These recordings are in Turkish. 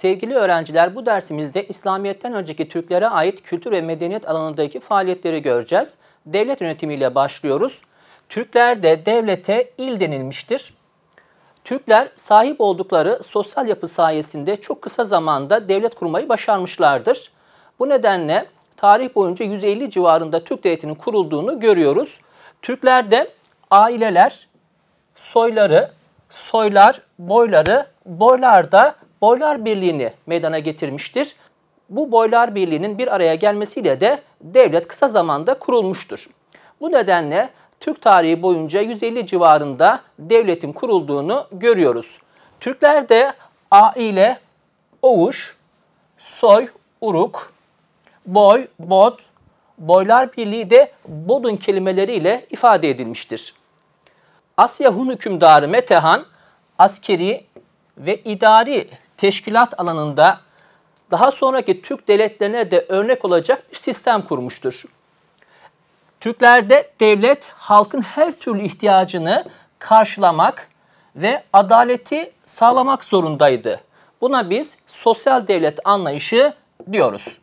Sevgili öğrenciler bu dersimizde İslamiyet'ten önceki Türklere ait kültür ve medeniyet alanındaki faaliyetleri göreceğiz. Devlet yönetimiyle başlıyoruz. Türklerde devlete il denilmiştir. Türkler sahip oldukları sosyal yapı sayesinde çok kısa zamanda devlet kurmayı başarmışlardır. Bu nedenle tarih boyunca 150 civarında Türk devletinin kurulduğunu görüyoruz. Türklerde aileler, soyları, soylar, boyları, boylar da boylar birliğini meydana getirmiştir. Bu boylar birliğinin bir araya gelmesiyle de devlet kısa zamanda kurulmuştur. Bu nedenle Türk tarihi boyunca 150 civarında devletin kurulduğunu görüyoruz. Türklerde aile, ovuş, soy, uruk, boy, bod, boylar birliği de bodun kelimeleriyle ifade edilmiştir. Asya Hun hükümdarı Metehan askeri ve idari teşkilat alanında daha sonraki Türk devletlerine de örnek olacak bir sistem kurmuştur. Türklerde devlet halkın her türlü ihtiyacını karşılamak ve adaleti sağlamak zorundaydı. Buna biz sosyal devlet anlayışı diyoruz.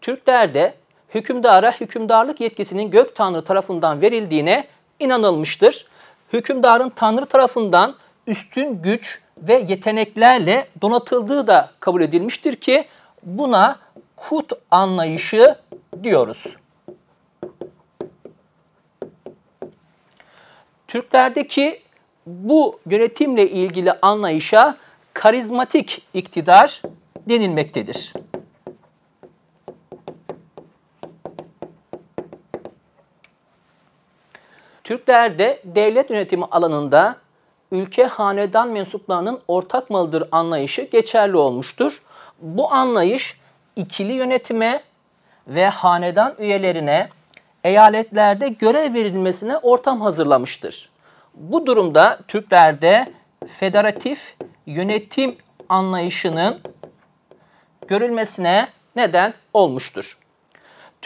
Türklerde hükümdara hükümdarlık yetkisinin gök tanrı tarafından verildiğine inanılmıştır. Hükümdarın tanrı tarafından üstün güç ve yeteneklerle donatıldığı da kabul edilmiştir ki buna kut anlayışı diyoruz. Türklerdeki bu yönetimle ilgili anlayışa karizmatik iktidar denilmektedir. Türklerde devlet yönetimi alanında ülke hanedan mensuplarının ortak malıdır anlayışı geçerli olmuştur. Bu anlayış ikili yönetime ve hanedan üyelerine eyaletlerde görev verilmesine ortam hazırlamıştır. Bu durumda Türklerde federatif yönetim anlayışının görülmesine neden olmuştur.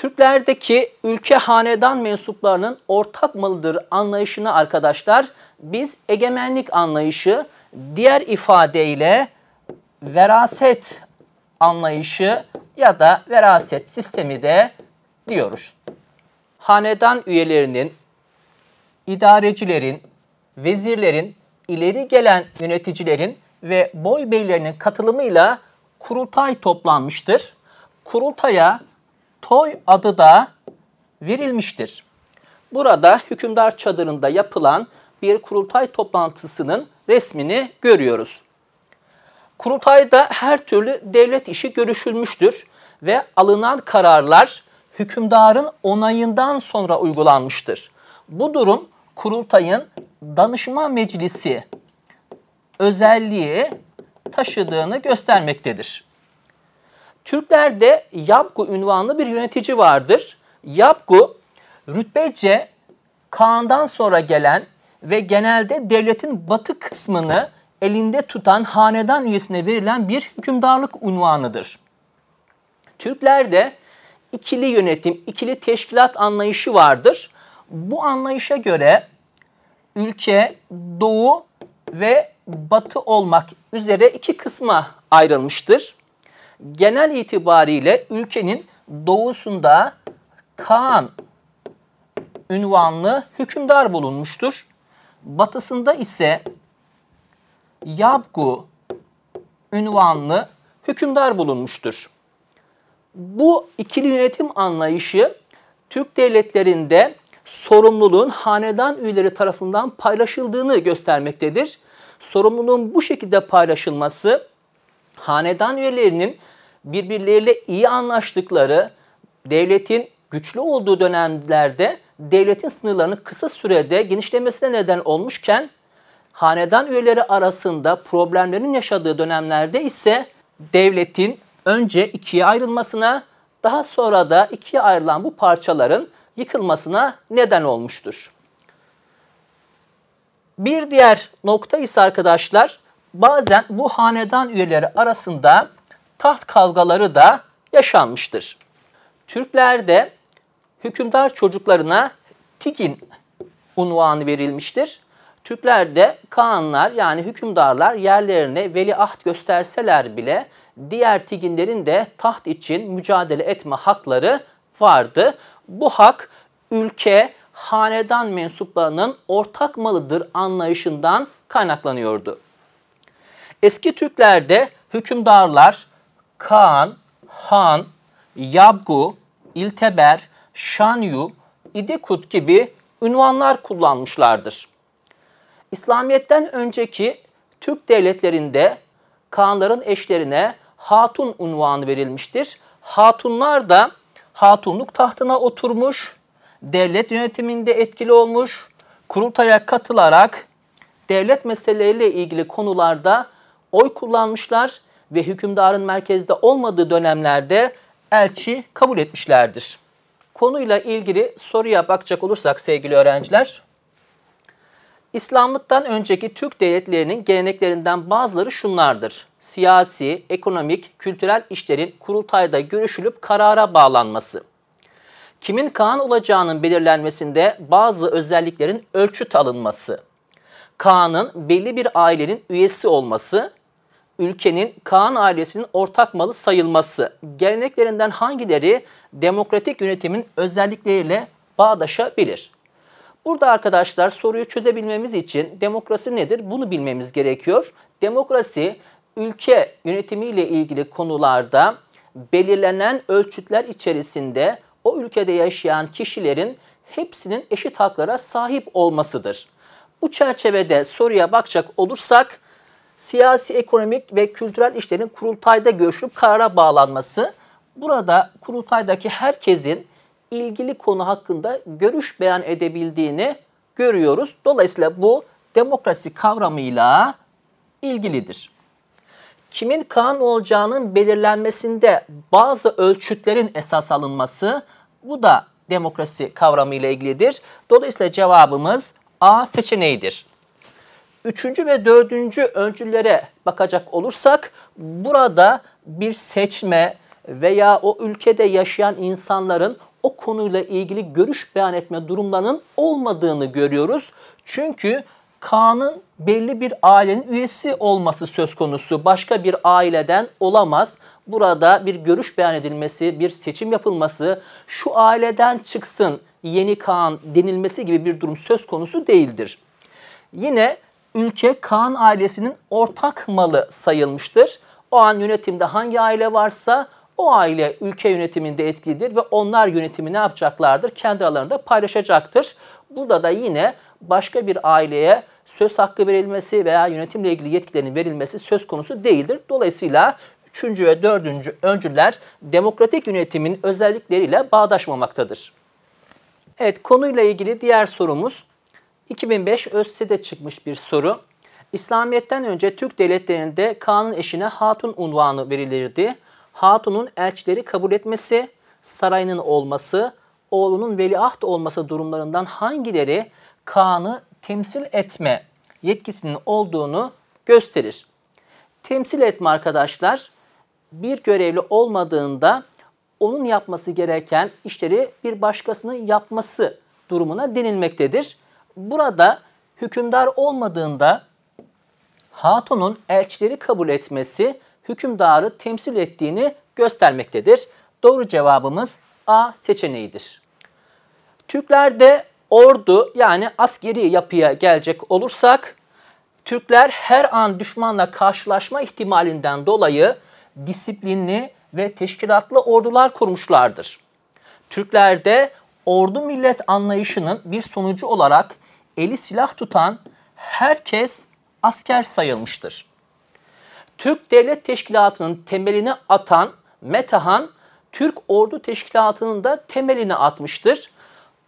Türklerdeki ülke hanedan mensuplarının ortak malıdır anlayışını arkadaşlar biz egemenlik anlayışı diğer ifadeyle veraset anlayışı ya da veraset sistemi de diyoruz. Hanedan üyelerinin, idarecilerin, vezirlerin, ileri gelen yöneticilerin ve boy beylerinin katılımıyla kurultay toplanmıştır. Kurultaya toy adı da verilmiştir. Burada hükümdar çadırında yapılan bir kurultay toplantısının resmini görüyoruz. Kurultayda her türlü devlet işi görüşülmüştür ve alınan kararlar hükümdarın onayından sonra uygulanmıştır. Bu durum kurultayın danışma meclisi özelliği taşıdığını göstermektedir. Türklerde Yapgu ünvanlı bir yönetici vardır. Yapgu rütbece Kaan'dan sonra gelen ve genelde devletin batı kısmını elinde tutan hanedan üyesine verilen bir hükümdarlık unvanıdır. Türklerde ikili yönetim, ikili teşkilat anlayışı vardır. Bu anlayışa göre ülke doğu ve batı olmak üzere iki kısma ayrılmıştır genel itibariyle ülkenin doğusunda Kaan ünvanlı hükümdar bulunmuştur. Batısında ise Yabgu ünvanlı hükümdar bulunmuştur. Bu ikili yönetim anlayışı Türk devletlerinde sorumluluğun hanedan üyeleri tarafından paylaşıldığını göstermektedir. Sorumluluğun bu şekilde paylaşılması hanedan üyelerinin birbirleriyle iyi anlaştıkları, devletin güçlü olduğu dönemlerde devletin sınırlarının kısa sürede genişlemesine neden olmuşken hanedan üyeleri arasında problemlerin yaşadığı dönemlerde ise devletin önce ikiye ayrılmasına daha sonra da ikiye ayrılan bu parçaların yıkılmasına neden olmuştur. Bir diğer nokta ise arkadaşlar bazen bu hanedan üyeleri arasında taht kavgaları da yaşanmıştır. Türklerde hükümdar çocuklarına Tigin unvanı verilmiştir. Türklerde Kaanlar yani hükümdarlar yerlerine veliaht gösterseler bile diğer Tiginlerin de taht için mücadele etme hakları vardı. Bu hak ülke, hanedan mensuplarının ortak malıdır anlayışından kaynaklanıyordu. Eski Türklerde hükümdarlar Kaan, Han, Yabgu, İlteber, Şanyu, İdikut gibi ünvanlar kullanmışlardır. İslamiyet'ten önceki Türk devletlerinde Kaanların eşlerine hatun unvanı verilmiştir. Hatunlar da hatunluk tahtına oturmuş, devlet yönetiminde etkili olmuş, kurultaya katılarak devlet meseleleriyle ilgili konularda oy kullanmışlar ve hükümdarın merkezde olmadığı dönemlerde elçi kabul etmişlerdir. Konuyla ilgili soruya bakacak olursak sevgili öğrenciler, İslamlıktan önceki Türk devletlerinin geleneklerinden bazıları şunlardır. Siyasi, ekonomik, kültürel işlerin kurultayda görüşülüp karara bağlanması. Kimin Kaan olacağının belirlenmesinde bazı özelliklerin ölçüt alınması. Kaan'ın belli bir ailenin üyesi olması, ülkenin Kaan ailesinin ortak malı sayılması. Geleneklerinden hangileri demokratik yönetimin özellikleriyle bağdaşabilir? Burada arkadaşlar soruyu çözebilmemiz için demokrasi nedir bunu bilmemiz gerekiyor. Demokrasi ülke yönetimiyle ilgili konularda belirlenen ölçütler içerisinde o ülkede yaşayan kişilerin hepsinin eşit haklara sahip olmasıdır. Bu çerçevede soruya bakacak olursak siyasi, ekonomik ve kültürel işlerin kurultayda görüşüp karara bağlanması burada kurultaydaki herkesin ilgili konu hakkında görüş beyan edebildiğini görüyoruz. Dolayısıyla bu demokrasi kavramıyla ilgilidir. Kimin Kaan olacağının belirlenmesinde bazı ölçütlerin esas alınması bu da demokrasi kavramıyla ilgilidir. Dolayısıyla cevabımız A seçeneğidir. Üçüncü ve dördüncü öncüllere bakacak olursak burada bir seçme veya o ülkede yaşayan insanların o konuyla ilgili görüş beyan etme durumlarının olmadığını görüyoruz. Çünkü Kaan'ın belli bir ailenin üyesi olması söz konusu. Başka bir aileden olamaz. Burada bir görüş beyan edilmesi, bir seçim yapılması, şu aileden çıksın yeni Kaan denilmesi gibi bir durum söz konusu değildir. Yine ülke Kaan ailesinin ortak malı sayılmıştır. O an yönetimde hangi aile varsa o aile ülke yönetiminde etkilidir ve onlar yönetimi ne yapacaklardır? Kendi aralarında paylaşacaktır. Burada da yine başka bir aileye söz hakkı verilmesi veya yönetimle ilgili yetkilerin verilmesi söz konusu değildir. Dolayısıyla üçüncü ve dördüncü öncüler demokratik yönetimin özellikleriyle bağdaşmamaktadır. Evet konuyla ilgili diğer sorumuz 2005 ÖSSE'de çıkmış bir soru. İslamiyet'ten önce Türk devletlerinde kanun eşine hatun unvanı verilirdi. Hatun'un elçileri kabul etmesi, sarayının olması, oğlunun veliaht olması durumlarından hangileri Kaan'ı temsil etme yetkisinin olduğunu gösterir. Temsil etme arkadaşlar bir görevli olmadığında onun yapması gereken işleri bir başkasının yapması durumuna denilmektedir. Burada hükümdar olmadığında hatunun elçileri kabul etmesi hükümdarı temsil ettiğini göstermektedir. Doğru cevabımız A seçeneğidir. Türklerde ordu yani askeri yapıya gelecek olursak Türkler her an düşmanla karşılaşma ihtimalinden dolayı disiplinli ve teşkilatlı ordular kurmuşlardır. Türklerde ordu millet anlayışının bir sonucu olarak eli silah tutan herkes asker sayılmıştır. Türk Devlet Teşkilatı'nın temelini atan Metahan, Türk Ordu Teşkilatı'nın da temelini atmıştır.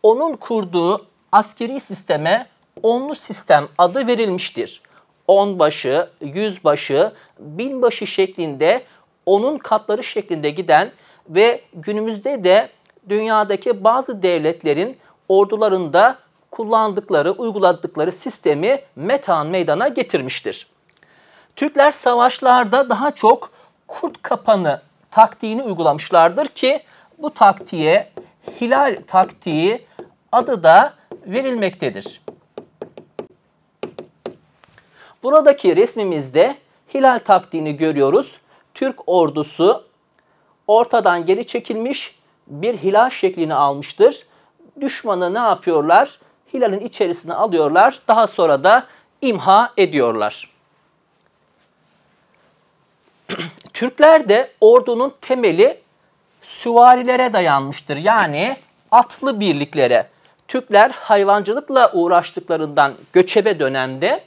Onun kurduğu askeri sisteme onlu sistem adı verilmiştir. Onbaşı, yüzbaşı, binbaşı şeklinde onun katları şeklinde giden ve günümüzde de dünyadaki bazı devletlerin ordularında kullandıkları, uyguladıkları sistemi Metan meydana getirmiştir. Türkler savaşlarda daha çok kurt kapanı taktiğini uygulamışlardır ki bu taktiğe hilal taktiği adı da verilmektedir. Buradaki resmimizde hilal taktiğini görüyoruz. Türk ordusu ortadan geri çekilmiş bir hilal şeklini almıştır. Düşmanı ne yapıyorlar? Hilalin içerisine alıyorlar. Daha sonra da imha ediyorlar. Türklerde ordunun temeli süvarilere dayanmıştır. Yani atlı birliklere. Türkler hayvancılıkla uğraştıklarından göçebe dönemde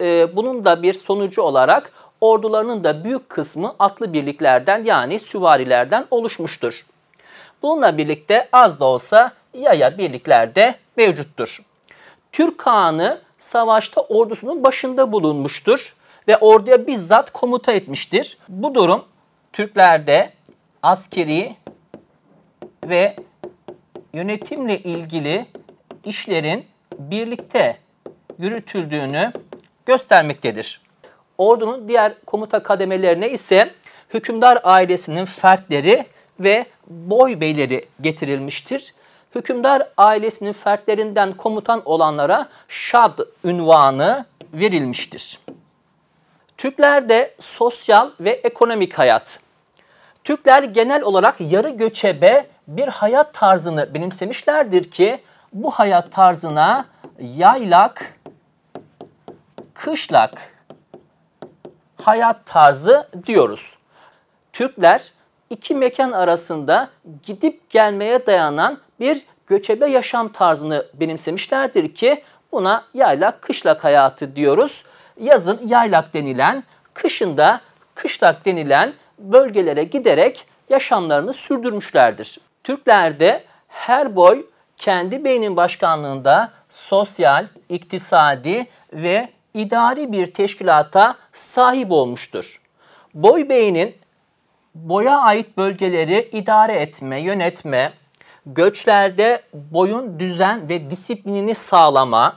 e, bunun da bir sonucu olarak ordularının da büyük kısmı atlı birliklerden yani süvarilerden oluşmuştur. Bununla birlikte az da olsa yaya birlikler de mevcuttur. Türk Kağan'ı savaşta ordusunun başında bulunmuştur ve orduya bizzat komuta etmiştir. Bu durum Türklerde askeri ve yönetimle ilgili işlerin birlikte yürütüldüğünü göstermektedir. Ordunun diğer komuta kademelerine ise hükümdar ailesinin fertleri ve boy beyleri getirilmiştir. Hükümdar ailesinin fertlerinden komutan olanlara şad ünvanı verilmiştir. Türklerde sosyal ve ekonomik hayat. Türkler genel olarak yarı göçebe bir hayat tarzını benimsemişlerdir ki bu hayat tarzına yaylak, kışlak hayat tarzı diyoruz. Türkler iki mekan arasında gidip gelmeye dayanan bir göçebe yaşam tarzını benimsemişlerdir ki buna yaylak kışlak hayatı diyoruz. Yazın yaylak denilen, kışında kışlak denilen bölgelere giderek yaşamlarını sürdürmüşlerdir. Türklerde her boy kendi beynin başkanlığında sosyal, iktisadi ve idari bir teşkilata sahip olmuştur. Boy beynin boya ait bölgeleri idare etme, yönetme, göçlerde boyun düzen ve disiplinini sağlama,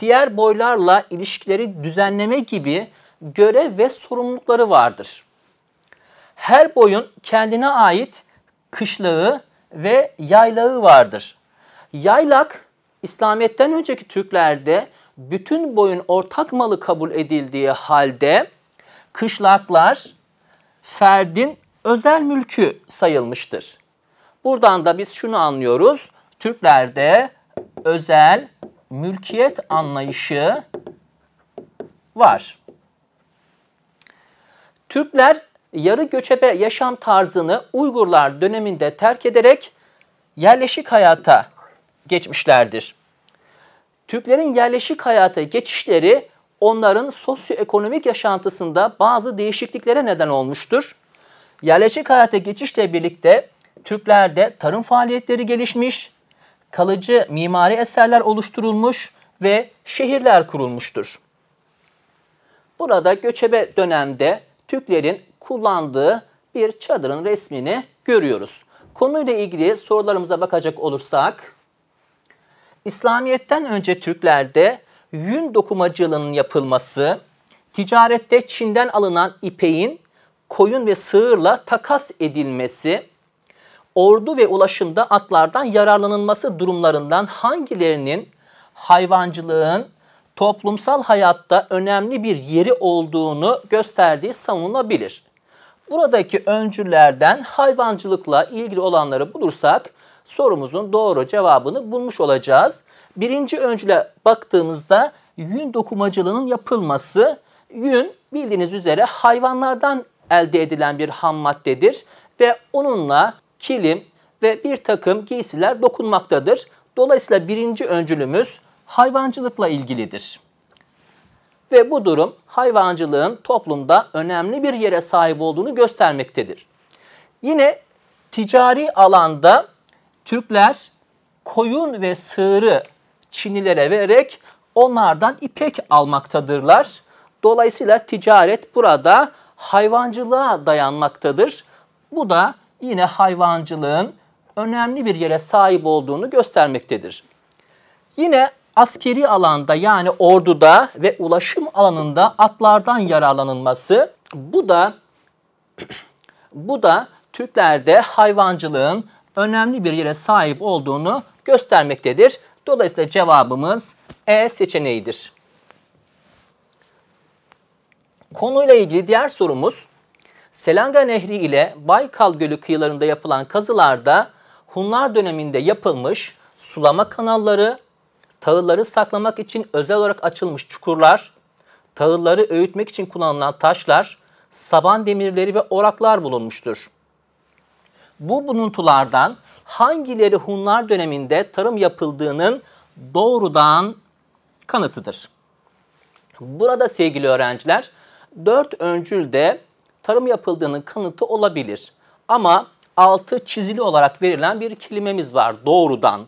diğer boylarla ilişkileri düzenleme gibi görev ve sorumlulukları vardır. Her boyun kendine ait kışlağı ve yaylağı vardır. Yaylak, İslamiyet'ten önceki Türklerde bütün boyun ortak malı kabul edildiği halde kışlaklar ferdin özel mülkü sayılmıştır. Buradan da biz şunu anlıyoruz. Türklerde özel mülkiyet anlayışı var. Türkler yarı göçebe yaşam tarzını Uygurlar döneminde terk ederek yerleşik hayata geçmişlerdir. Türklerin yerleşik hayata geçişleri onların sosyoekonomik yaşantısında bazı değişikliklere neden olmuştur. Yerleşik hayata geçişle birlikte Türklerde tarım faaliyetleri gelişmiş, kalıcı mimari eserler oluşturulmuş ve şehirler kurulmuştur. Burada göçebe dönemde Türklerin kullandığı bir çadırın resmini görüyoruz. Konuyla ilgili sorularımıza bakacak olursak, İslamiyet'ten önce Türklerde yün dokumacılığının yapılması, ticarette Çin'den alınan ipeğin koyun ve sığırla takas edilmesi, ordu ve ulaşımda atlardan yararlanılması durumlarından hangilerinin hayvancılığın toplumsal hayatta önemli bir yeri olduğunu gösterdiği savunulabilir. Buradaki öncülerden hayvancılıkla ilgili olanları bulursak sorumuzun doğru cevabını bulmuş olacağız. Birinci öncüle baktığımızda yün dokumacılığının yapılması, yün bildiğiniz üzere hayvanlardan elde edilen bir ham maddedir ve onunla kilim ve bir takım giysiler dokunmaktadır. Dolayısıyla birinci öncülümüz hayvancılıkla ilgilidir. Ve bu durum hayvancılığın toplumda önemli bir yere sahip olduğunu göstermektedir. Yine ticari alanda Türkler koyun ve sığırı Çinlilere vererek onlardan ipek almaktadırlar. Dolayısıyla ticaret burada hayvancılığa dayanmaktadır. Bu da yine hayvancılığın önemli bir yere sahip olduğunu göstermektedir. Yine askeri alanda yani orduda ve ulaşım alanında atlardan yararlanılması bu da bu da Türklerde hayvancılığın önemli bir yere sahip olduğunu göstermektedir. Dolayısıyla cevabımız E seçeneğidir. Konuyla ilgili diğer sorumuz Selanga Nehri ile Baykal Gölü kıyılarında yapılan kazılarda Hunlar döneminde yapılmış sulama kanalları, tahılları saklamak için özel olarak açılmış çukurlar, tahılları öğütmek için kullanılan taşlar, saban demirleri ve oraklar bulunmuştur. Bu buluntulardan hangileri Hunlar döneminde tarım yapıldığının doğrudan kanıtıdır. Burada sevgili öğrenciler, dört öncülde tarım yapıldığının kanıtı olabilir. Ama altı çizili olarak verilen bir kelimemiz var. Doğrudan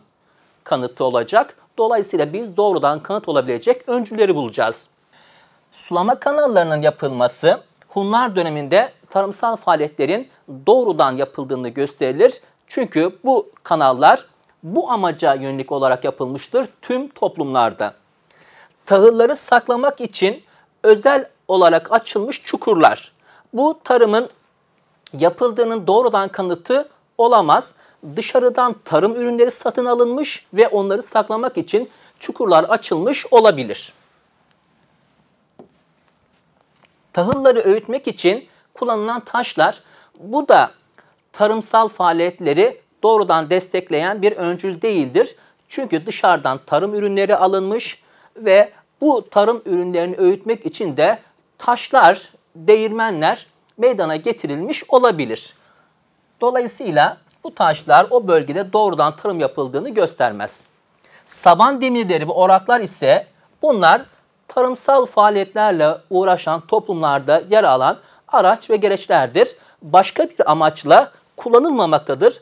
kanıtı olacak. Dolayısıyla biz doğrudan kanıt olabilecek öncüleri bulacağız. Sulama kanallarının yapılması Hunlar döneminde tarımsal faaliyetlerin doğrudan yapıldığını gösterilir. Çünkü bu kanallar bu amaca yönelik olarak yapılmıştır tüm toplumlarda. Tahılları saklamak için özel olarak açılmış çukurlar. Bu tarımın yapıldığının doğrudan kanıtı olamaz. Dışarıdan tarım ürünleri satın alınmış ve onları saklamak için çukurlar açılmış olabilir. Tahılları öğütmek için kullanılan taşlar bu da tarımsal faaliyetleri doğrudan destekleyen bir öncül değildir. Çünkü dışarıdan tarım ürünleri alınmış ve bu tarım ürünlerini öğütmek için de taşlar, değirmenler meydana getirilmiş olabilir. Dolayısıyla bu taşlar o bölgede doğrudan tarım yapıldığını göstermez. Saban demirleri ve oraklar ise bunlar tarımsal faaliyetlerle uğraşan toplumlarda yer alan araç ve gereçlerdir. Başka bir amaçla kullanılmamaktadır.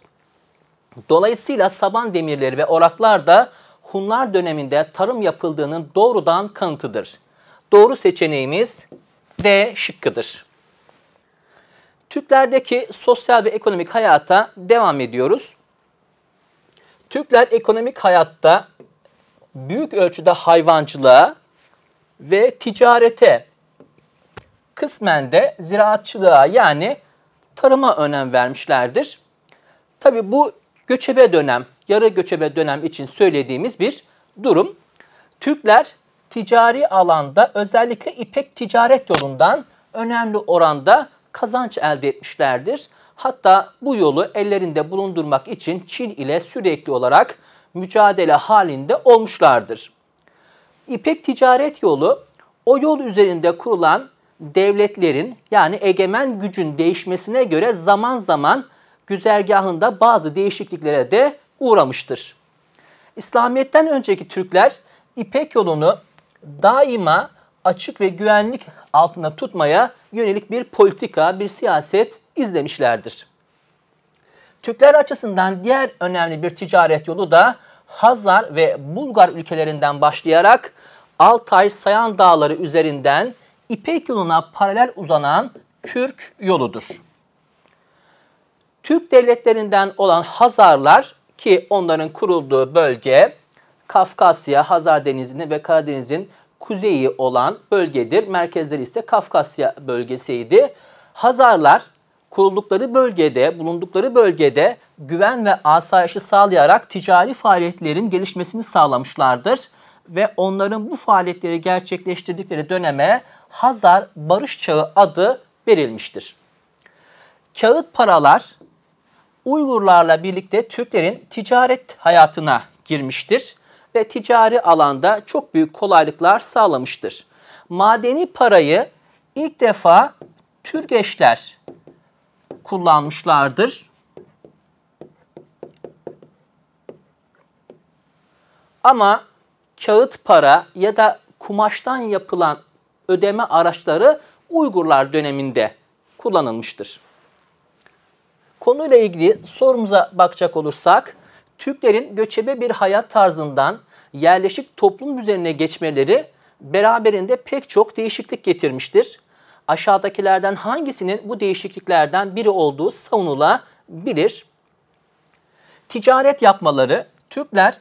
Dolayısıyla saban demirleri ve oraklar da Hunlar döneminde tarım yapıldığının doğrudan kanıtıdır. Doğru seçeneğimiz D şıkkıdır. Türklerdeki sosyal ve ekonomik hayata devam ediyoruz. Türkler ekonomik hayatta büyük ölçüde hayvancılığa ve ticarete, kısmen de ziraatçılığa yani tarıma önem vermişlerdir. Tabi bu göçebe dönem, yarı göçebe dönem için söylediğimiz bir durum. Türkler ticari alanda özellikle ipek ticaret yolundan önemli oranda kazanç elde etmişlerdir. Hatta bu yolu ellerinde bulundurmak için Çin ile sürekli olarak mücadele halinde olmuşlardır. İpek ticaret yolu o yol üzerinde kurulan devletlerin yani egemen gücün değişmesine göre zaman zaman güzergahında bazı değişikliklere de uğramıştır. İslamiyet'ten önceki Türkler İpek yolunu daima açık ve güvenlik altında tutmaya yönelik bir politika, bir siyaset izlemişlerdir. Türkler açısından diğer önemli bir ticaret yolu da Hazar ve Bulgar ülkelerinden başlayarak Altay Sayan Dağları üzerinden İpek yoluna paralel uzanan Kürk yoludur. Türk devletlerinden olan Hazarlar ki onların kurulduğu bölge Kafkasya, Hazar Denizi'nin ve Karadeniz'in kuzeyi olan bölgedir. Merkezleri ise Kafkasya bölgesiydi. Hazarlar kuruldukları bölgede, bulundukları bölgede güven ve asayişi sağlayarak ticari faaliyetlerin gelişmesini sağlamışlardır. Ve onların bu faaliyetleri gerçekleştirdikleri döneme Hazar Barış Çağı adı verilmiştir. Kağıt paralar Uygurlarla birlikte Türklerin ticaret hayatına girmiştir ve ticari alanda çok büyük kolaylıklar sağlamıştır. Madeni parayı ilk defa Türgeçler kullanmışlardır. Ama kağıt para ya da kumaştan yapılan ödeme araçları Uygurlar döneminde kullanılmıştır. Konuyla ilgili sorumuza bakacak olursak, Türklerin göçebe bir hayat tarzından yerleşik toplum üzerine geçmeleri beraberinde pek çok değişiklik getirmiştir. Aşağıdakilerden hangisinin bu değişikliklerden biri olduğu savunulabilir. Ticaret yapmaları, Türkler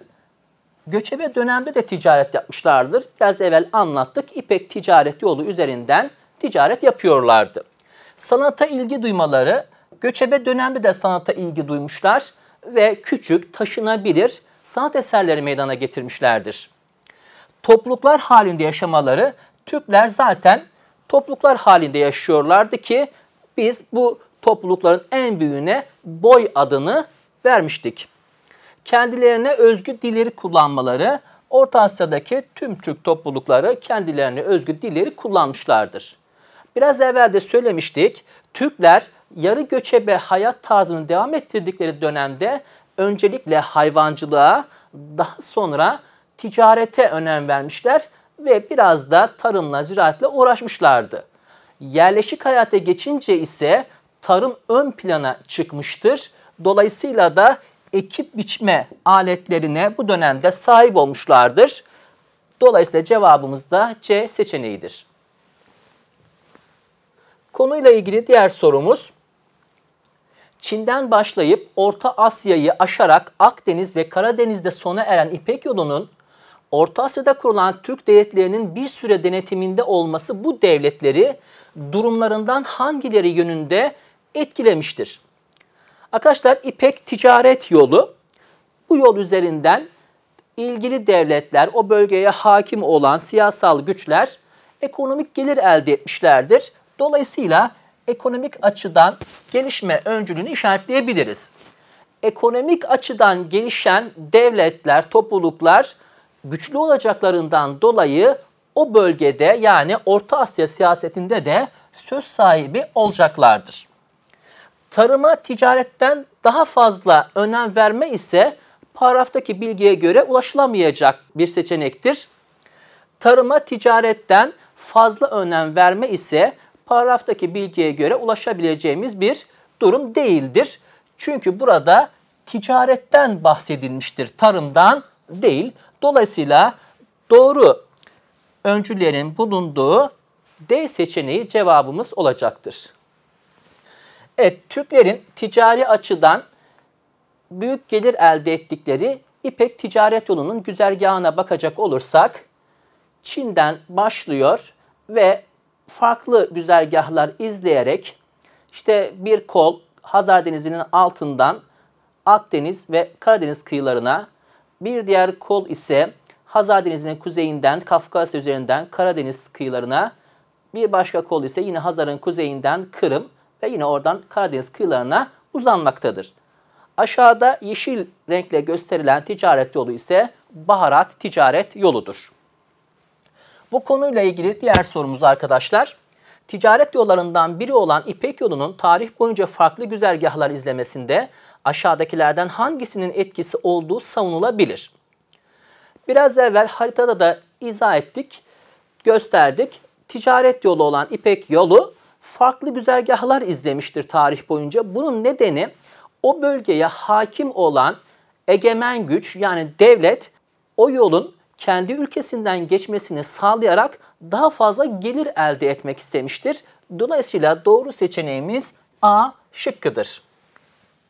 göçebe dönemde de ticaret yapmışlardır. Biraz evvel anlattık, İpek ticaret yolu üzerinden ticaret yapıyorlardı. Sanata ilgi duymaları, göçebe dönemde de sanata ilgi duymuşlar ve küçük, taşınabilir sanat eserleri meydana getirmişlerdir. Topluluklar halinde yaşamaları, Türkler zaten topluluklar halinde yaşıyorlardı ki biz bu toplulukların en büyüğüne boy adını vermiştik. Kendilerine özgü dilleri kullanmaları, Orta Asya'daki tüm Türk toplulukları kendilerine özgü dilleri kullanmışlardır. Biraz evvel de söylemiştik, Türkler yarı göçebe hayat tarzını devam ettirdikleri dönemde öncelikle hayvancılığa, daha sonra ticarete önem vermişler ve biraz da tarımla, ziraatle uğraşmışlardı. Yerleşik hayata geçince ise tarım ön plana çıkmıştır. Dolayısıyla da ekip biçme aletlerine bu dönemde sahip olmuşlardır. Dolayısıyla cevabımız da C seçeneğidir. Konuyla ilgili diğer sorumuz. Çin'den başlayıp Orta Asya'yı aşarak Akdeniz ve Karadeniz'de sona eren İpek yolunun Orta Asya'da kurulan Türk devletlerinin bir süre denetiminde olması bu devletleri durumlarından hangileri yönünde etkilemiştir? Arkadaşlar İpek ticaret yolu. Bu yol üzerinden ilgili devletler, o bölgeye hakim olan siyasal güçler ekonomik gelir elde etmişlerdir. Dolayısıyla ekonomik açıdan gelişme öncülünü işaretleyebiliriz. Ekonomik açıdan gelişen devletler, topluluklar güçlü olacaklarından dolayı o bölgede yani Orta Asya siyasetinde de söz sahibi olacaklardır. Tarıma ticaretten daha fazla önem verme ise paragraftaki bilgiye göre ulaşılamayacak bir seçenektir. Tarıma ticaretten fazla önem verme ise paragraftaki bilgiye göre ulaşabileceğimiz bir durum değildir. Çünkü burada ticaretten bahsedilmiştir, tarımdan değil. Dolayısıyla doğru öncülerin bulunduğu D seçeneği cevabımız olacaktır. Evet, Türklerin ticari açıdan büyük gelir elde ettikleri İpek ticaret yolunun güzergahına bakacak olursak Çin'den başlıyor ve farklı güzergahlar izleyerek işte bir kol Hazar Denizi'nin altından Akdeniz ve Karadeniz kıyılarına, bir diğer kol ise Hazar Denizi'nin kuzeyinden Kafkasya üzerinden Karadeniz kıyılarına, bir başka kol ise yine Hazar'ın kuzeyinden Kırım ve yine oradan Karadeniz kıyılarına uzanmaktadır. Aşağıda yeşil renkle gösterilen ticaret yolu ise baharat ticaret yoludur. Bu konuyla ilgili diğer sorumuz arkadaşlar. Ticaret yollarından biri olan İpek yolunun tarih boyunca farklı güzergahlar izlemesinde aşağıdakilerden hangisinin etkisi olduğu savunulabilir? Biraz evvel haritada da izah ettik, gösterdik. Ticaret yolu olan İpek yolu farklı güzergahlar izlemiştir tarih boyunca. Bunun nedeni o bölgeye hakim olan egemen güç yani devlet o yolun kendi ülkesinden geçmesini sağlayarak daha fazla gelir elde etmek istemiştir. Dolayısıyla doğru seçeneğimiz A şıkkıdır.